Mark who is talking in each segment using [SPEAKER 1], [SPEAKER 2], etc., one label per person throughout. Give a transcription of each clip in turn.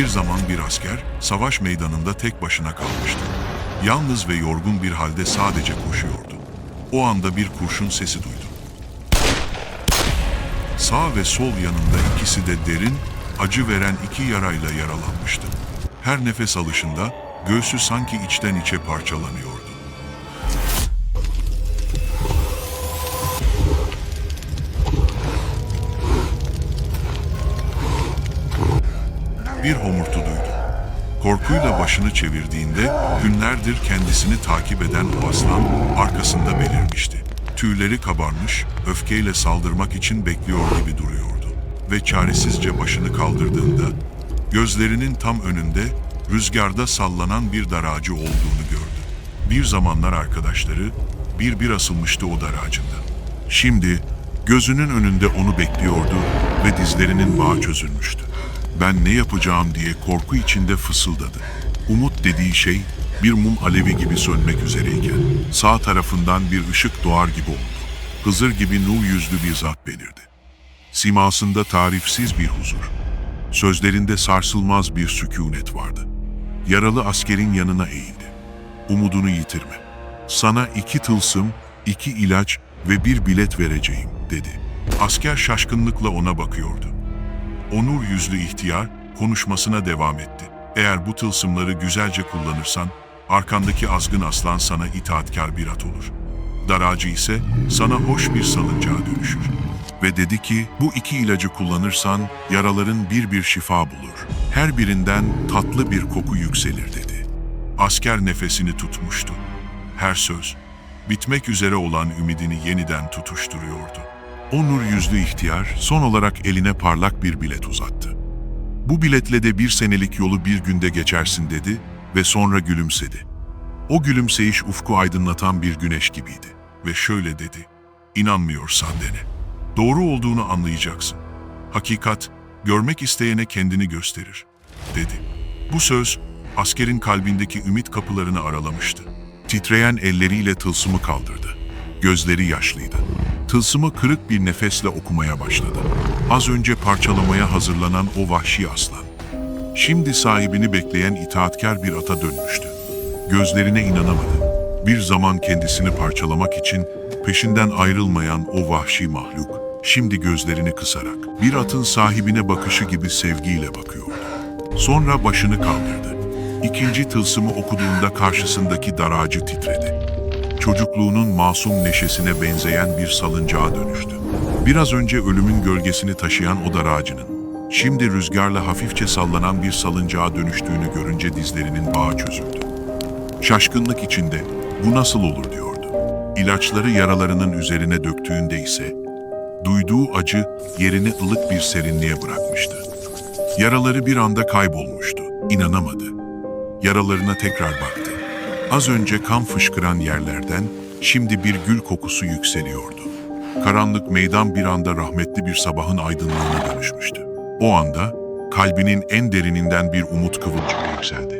[SPEAKER 1] Bir zaman bir asker savaş meydanında tek başına kalmıştı. Yalnız ve yorgun bir halde sadece koşuyordu. O anda bir kurşun sesi duydu. Sağ ve sol yanında ikisi de derin, acı veren iki yarayla yaralanmıştı. Her nefes alışında göğsü sanki içten içe parçalanıyordu. Bir homurtu duydu. Korkuyla başını çevirdiğinde günlerdir kendisini takip eden o aslan arkasında belirmişti. Tüyleri kabarmış, öfkeyle saldırmak için bekliyor gibi duruyordu. Ve çaresizce başını kaldırdığında gözlerinin tam önünde rüzgarda sallanan bir dar ağacı olduğunu gördü. Bir zamanlar arkadaşları bir bir asılmıştı o dar ağacında. Şimdi gözünün önünde onu bekliyordu ve dizlerinin bağı çözülmüştü. Ben ne yapacağım diye korku içinde fısıldadı. Umut dediği şey bir mum alevi gibi sönmek üzereyken sağ tarafından bir ışık doğar gibi oldu. Hızır gibi nur yüzlü bir zat belirdi. Simasında tarifsiz bir huzur. Sözlerinde sarsılmaz bir sükunet vardı. Yaralı askerin yanına eğildi. Umudunu yitirme. Sana iki tılsım, iki ilaç ve bir bilet vereceğim dedi. Asker şaşkınlıkla ona bakıyordu. Onur yüzlü ihtiyar konuşmasına devam etti. Eğer bu tılsımları güzelce kullanırsan, arkandaki azgın aslan sana itaatkar bir at olur. Daracı ise sana hoş bir salıncağa dönüşür. Ve dedi ki, bu iki ilacı kullanırsan yaraların bir bir şifa bulur. Her birinden tatlı bir koku yükselir dedi. Asker nefesini tutmuştu. Her söz, bitmek üzere olan ümidini yeniden tutuşturuyordu. O nur yüzlü ihtiyar son olarak eline parlak bir bilet uzattı. Bu biletle de bir senelik yolu bir günde geçersin dedi ve sonra gülümsedi. O gülümseyiş ufku aydınlatan bir güneş gibiydi ve şöyle dedi. İnanmıyorsan dene. Doğru olduğunu anlayacaksın. Hakikat, görmek isteyene kendini gösterir, dedi. Bu söz, askerin kalbindeki ümit kapılarını aralamıştı. Titreyen elleriyle tılsımı kaldırdı. Gözleri yaşlıydı. Tılsımı kırık bir nefesle okumaya başladı. Az önce parçalamaya hazırlanan o vahşi aslan. Şimdi sahibini bekleyen itaatkar bir ata dönmüştü. Gözlerine inanamadı. Bir zaman kendisini parçalamak için peşinden ayrılmayan o vahşi mahluk, şimdi gözlerini kısarak bir atın sahibine bakışı gibi sevgiyle bakıyordu. Sonra başını kaldırdı. İkinci tılsımı okuduğunda karşısındaki dar ağacı titredi çocukluğunun masum neşesine benzeyen bir salıncağa dönüştü. Biraz önce ölümün gölgesini taşıyan o dar ağacının, şimdi rüzgarla hafifçe sallanan bir salıncağa dönüştüğünü görünce dizlerinin bağı çözüldü. Şaşkınlık içinde bu nasıl olur diyordu. İlaçları yaralarının üzerine döktüğünde ise duyduğu acı yerini ılık bir serinliğe bırakmıştı. Yaraları bir anda kaybolmuştu. İnanamadı. Yaralarına tekrar baktı. Az önce kan fışkıran yerlerden şimdi bir gül kokusu yükseliyordu. Karanlık meydan bir anda rahmetli bir sabahın aydınlığına dönüşmüştü. O anda kalbinin en derininden bir umut kıvılcımı yükseldi.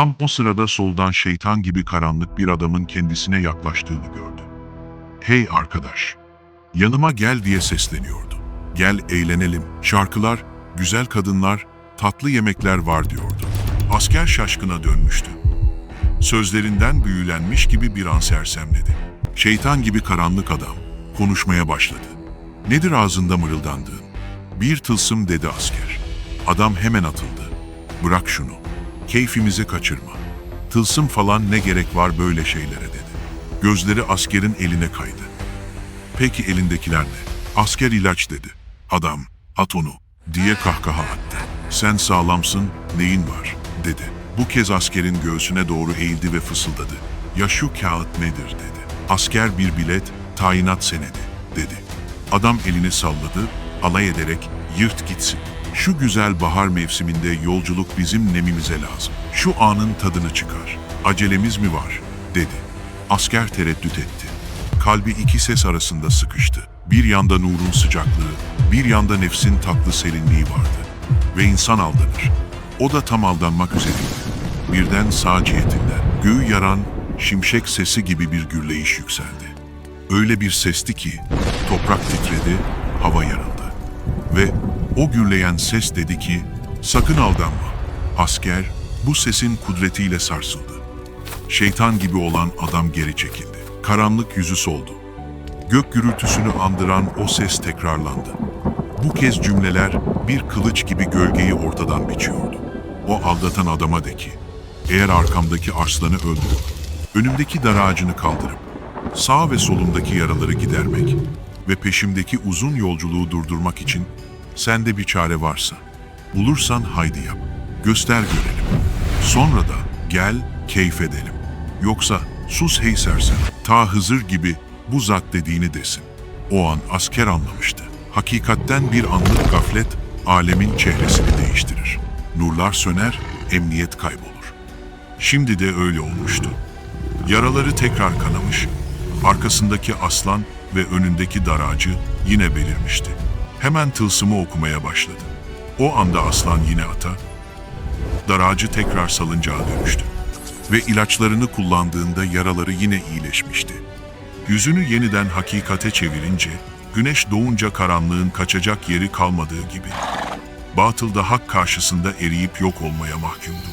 [SPEAKER 1] Tam o sırada soldan şeytan gibi karanlık bir adamın kendisine yaklaştığını gördü. Hey arkadaş, yanıma gel diye sesleniyordu. Gel eğlenelim, şarkılar, güzel kadınlar, tatlı yemekler var diyordu. Asker şaşkına dönmüştü. Sözlerinden büyülenmiş gibi bir an sersemledi. Şeytan gibi karanlık adam konuşmaya başladı. Nedir ağzında mırıldandığın? Bir tılsım dedi asker. Adam hemen atıldı. Bırak şunu. Keyfimizi kaçırma. Tılsım falan ne gerek var böyle şeylere dedi. Gözleri askerin eline kaydı. Peki elindekiler ne? Asker ilaç dedi. Adam, at onu diye kahkaha attı. Sen sağlamsın, neyin var dedi. Bu kez askerin göğsüne doğru eğildi ve fısıldadı. Ya şu kağıt nedir dedi. Asker bir bilet, tayinat senedi dedi. Adam elini salladı, alay ederek yırt gitsin. Şu güzel bahar mevsiminde yolculuk bizim nemimize lazım. Şu anın tadını çıkar. Acelemiz mi var? dedi. Asker tereddüt etti. Kalbi iki ses arasında sıkıştı. Bir yanda nurun sıcaklığı, bir yanda nefsin tatlı serinliği vardı. Ve insan aldanır. O da tam aldanmak üzereydi. birden sağ cihetinden göğü yaran şimşek sesi gibi bir gürleyiş yükseldi. Öyle bir sesti ki toprak titredi, hava yarıldı. Ve o gürleyen ses dedi ki, sakın aldanma. Asker bu sesin kudretiyle sarsıldı. Şeytan gibi olan adam geri çekildi. Karanlık yüzü soldu. Gök gürültüsünü andıran o ses tekrarlandı. Bu kez cümleler bir kılıç gibi gölgeyi ortadan biçiyordu. O aldatan adama de ki, eğer arkamdaki arslanı öldürüp, önümdeki dar ağacını kaldırıp, sağ ve solumdaki yaraları gidermek ve peşimdeki uzun yolculuğu durdurmak için sende bir çare varsa, bulursan haydi yap, göster görelim. Sonra da gel keyif edelim. Yoksa sus hey sersem, ta Hızır gibi bu zat dediğini desin. O an asker anlamıştı. Hakikatten bir anlık gaflet alemin çehresini değiştirir. Nurlar söner, emniyet kaybolur. Şimdi de öyle olmuştu. Yaraları tekrar kanamış, arkasındaki aslan ve önündeki dar ağacı yine belirmişti. Hemen tılsımı okumaya başladı. O anda aslan yine ata, dar ağacı tekrar salıncağa dönüştü. Ve ilaçlarını kullandığında yaraları yine iyileşmişti. Yüzünü yeniden hakikate çevirince, güneş doğunca karanlığın kaçacak yeri kalmadığı gibi, batıl da hak karşısında eriyip yok olmaya mahkumdu.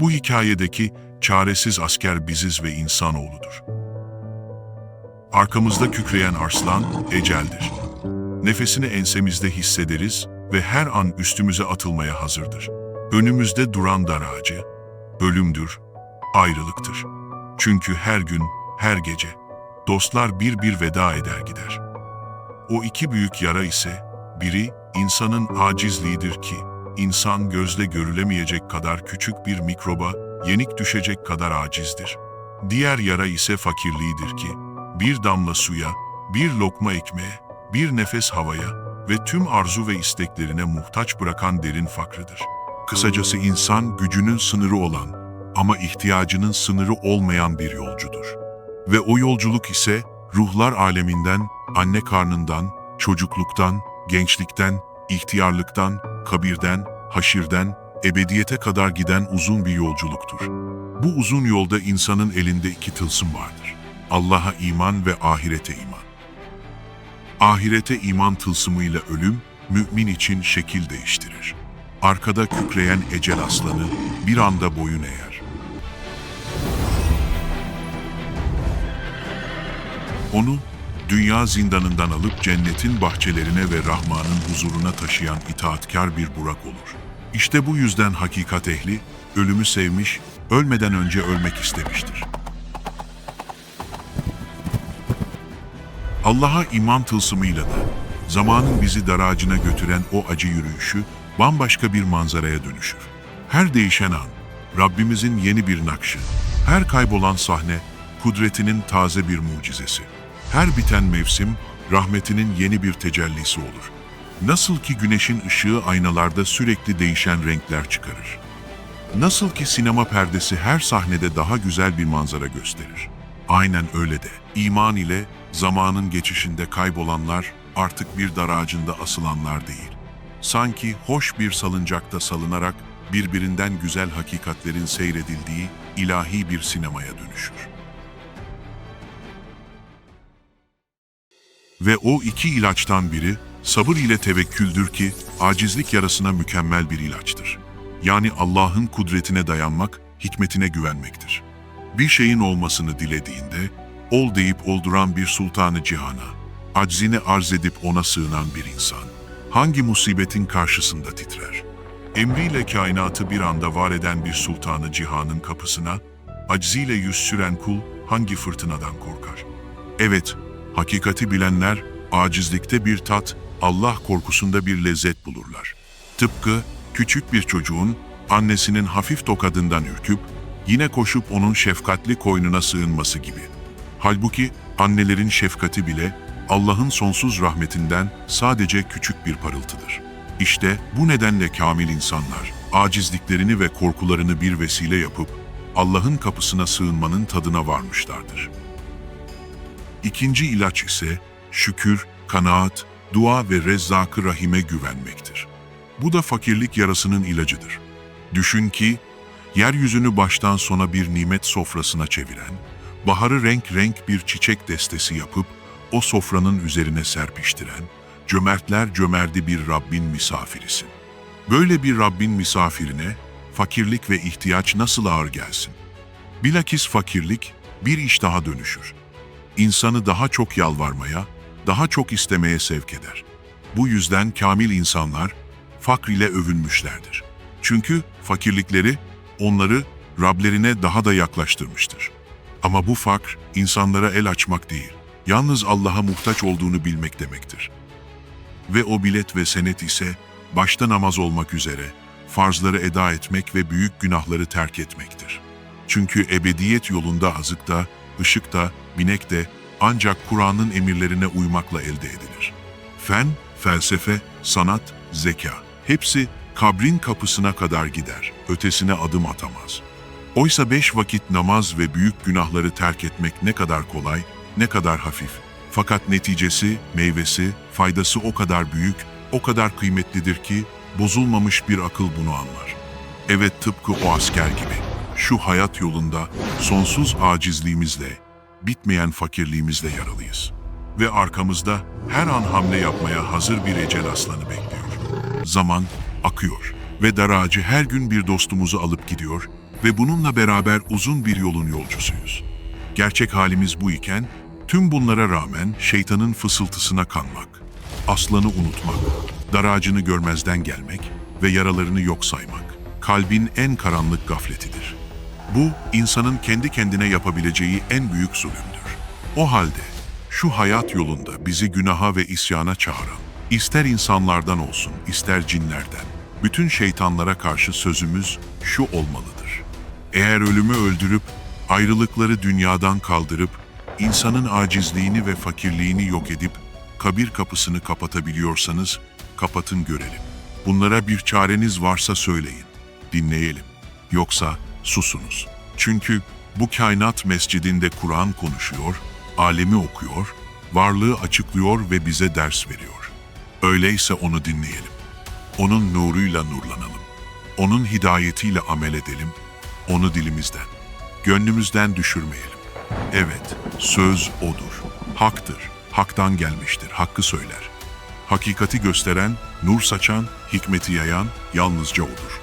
[SPEAKER 1] Bu hikayedeki çaresiz asker biziz ve insanoğludur. Arkamızda kükreyen arslan eceldir. Nefesini ensemizde hissederiz ve her an üstümüze atılmaya hazırdır. Önümüzde duran dar ağacı, ölümdür, ayrılıktır. Çünkü her gün, her gece, dostlar bir bir veda eder gider. O iki büyük yara ise, biri insanın acizliğidir ki, insan gözle görülemeyecek kadar küçük bir mikroba yenik düşecek kadar acizdir. Diğer yara ise fakirliğidir ki, bir damla suya, bir lokma ekmeğe, bir nefes havaya ve tüm arzu ve isteklerine muhtaç bırakan derin fakrıdır. Kısacası insan gücünün sınırı olan ama ihtiyacının sınırı olmayan bir yolcudur. Ve o yolculuk ise ruhlar aleminden, anne karnından, çocukluktan, gençlikten, ihtiyarlıktan, kabirden, haşirden, ebediyete kadar giden uzun bir yolculuktur. Bu uzun yolda insanın elinde iki tılsım vardır. Allah'a iman ve ahirete iman. Ahirete iman tılsımıyla ölüm, mümin için şekil değiştirir. Arkada kükreyen ecel aslanı bir anda boyun eğer. Onu dünya zindanından alıp cennetin bahçelerine ve Rahman'ın huzuruna taşıyan itaatkar bir Burak olur. İşte bu yüzden hakikat ehli ölümü sevmiş, ölmeden önce ölmek istemiştir. Allah'a iman tılsımıyla da zamanın bizi dar ağacına götüren o acı yürüyüşü bambaşka bir manzaraya dönüşür. Her değişen an, Rabbimizin yeni bir nakşı, her kaybolan sahne, kudretinin taze bir mucizesi. Her biten mevsim, rahmetinin yeni bir tecellisi olur. Nasıl ki güneşin ışığı aynalarda sürekli değişen renkler çıkarır. Nasıl ki sinema perdesi her sahnede daha güzel bir manzara gösterir. Aynen öyle de iman ile zamanın geçişinde kaybolanlar artık bir dar ağacında asılanlar değil. Sanki hoş bir salıncakta salınarak birbirinden güzel hakikatlerin seyredildiği ilahi bir sinemaya dönüşür. Ve o iki ilaçtan biri sabır ile tevekküldür ki acizlik yarasına mükemmel bir ilaçtır. Yani Allah'ın kudretine dayanmak, hikmetine güvenmektir. Bir şeyin olmasını dilediğinde, ol deyip olduran bir sultanı cihana, aczini arz edip ona sığınan bir insan, hangi musibetin karşısında titrer? Emriyle kainatı bir anda var eden bir sultanı cihanın kapısına, acziyle yüz süren kul hangi fırtınadan korkar? Evet, hakikati bilenler acizlikte bir tat, Allah korkusunda bir lezzet bulurlar. Tıpkı küçük bir çocuğun annesinin hafif tokadından ürküp yine koşup onun şefkatli koynuna sığınması gibi. Halbuki annelerin şefkati bile Allah'ın sonsuz rahmetinden sadece küçük bir parıltıdır. İşte bu nedenle kamil insanlar acizliklerini ve korkularını bir vesile yapıp Allah'ın kapısına sığınmanın tadına varmışlardır. İkinci ilaç ise şükür, kanaat dua ve Rezzak-ı Rahim'e güvenmektir. Bu da fakirlik yarasının ilacıdır. Düşün ki, yeryüzünü baştan sona bir nimet sofrasına çeviren, baharı renk renk bir çiçek destesi yapıp o sofranın üzerine serpiştiren, cömertler cömerdi bir Rabbin misafirisin. Böyle bir Rabbin misafirine fakirlik ve ihtiyaç nasıl ağır gelsin? Bilakis fakirlik bir iştaha dönüşür. İnsanı daha çok yalvarmaya, daha çok istemeye sevk eder. Bu yüzden kamil insanlar fakr ile övünmüşlerdir. Çünkü fakirlikleri onları Rablerine daha da yaklaştırmıştır. Ama bu fakr insanlara el açmak değil, yalnız Allah'a muhtaç olduğunu bilmek demektir. Ve o bilet ve senet ise başta namaz olmak üzere farzları eda etmek ve büyük günahları terk etmektir. Çünkü ebediyet yolunda azık da, ışık da, binek de ancak Kur'an'ın emirlerine uymakla elde edilir. Fen, felsefe, sanat, zeka hepsi kabrin kapısına kadar gider, ötesine adım atamaz. Oysa beş vakit namaz ve büyük günahları terk etmek ne kadar kolay, ne kadar hafif. Fakat neticesi, meyvesi, faydası o kadar büyük, o kadar kıymetlidir ki bozulmamış bir akıl bunu anlar. Evet tıpkı o asker gibi. Şu hayat yolunda sonsuz acizliğimizle, bitmeyen fakirliğimizle yaralıyız. Ve arkamızda her an hamle yapmaya hazır bir ecel aslanı bekliyor. Zaman akıyor ve daracı her gün bir dostumuzu alıp gidiyor ve bununla beraber uzun bir yolun yolcusuyuz. Gerçek halimiz bu iken tüm bunlara rağmen şeytanın fısıltısına kanmak, aslanı unutmak, daracını görmezden gelmek ve yaralarını yok saymak kalbin en karanlık gafletidir. Bu insanın kendi kendine yapabileceği en büyük zulümdür. O halde şu hayat yolunda bizi günaha ve isyana çağıran, ister insanlardan olsun, ister cinlerden, bütün şeytanlara karşı sözümüz şu olmalıdır. Eğer ölümü öldürüp, ayrılıkları dünyadan kaldırıp, insanın acizliğini ve fakirliğini yok edip, kabir kapısını kapatabiliyorsanız, kapatın görelim. Bunlara bir çareniz varsa söyleyin, dinleyelim. Yoksa susunuz. Çünkü bu kainat mescidinde Kur'an konuşuyor, alemi okuyor, varlığı açıklıyor ve bize ders veriyor. Öyleyse onu dinleyelim. Onun nuruyla nurlanalım. Onun hidayetiyle amel edelim. Onu dilimizden, gönlümüzden düşürmeyelim. Evet, söz odur. Haktır. Haktan gelmiştir. Hakkı söyler. Hakikati gösteren, nur saçan, hikmeti yayan yalnızca odur.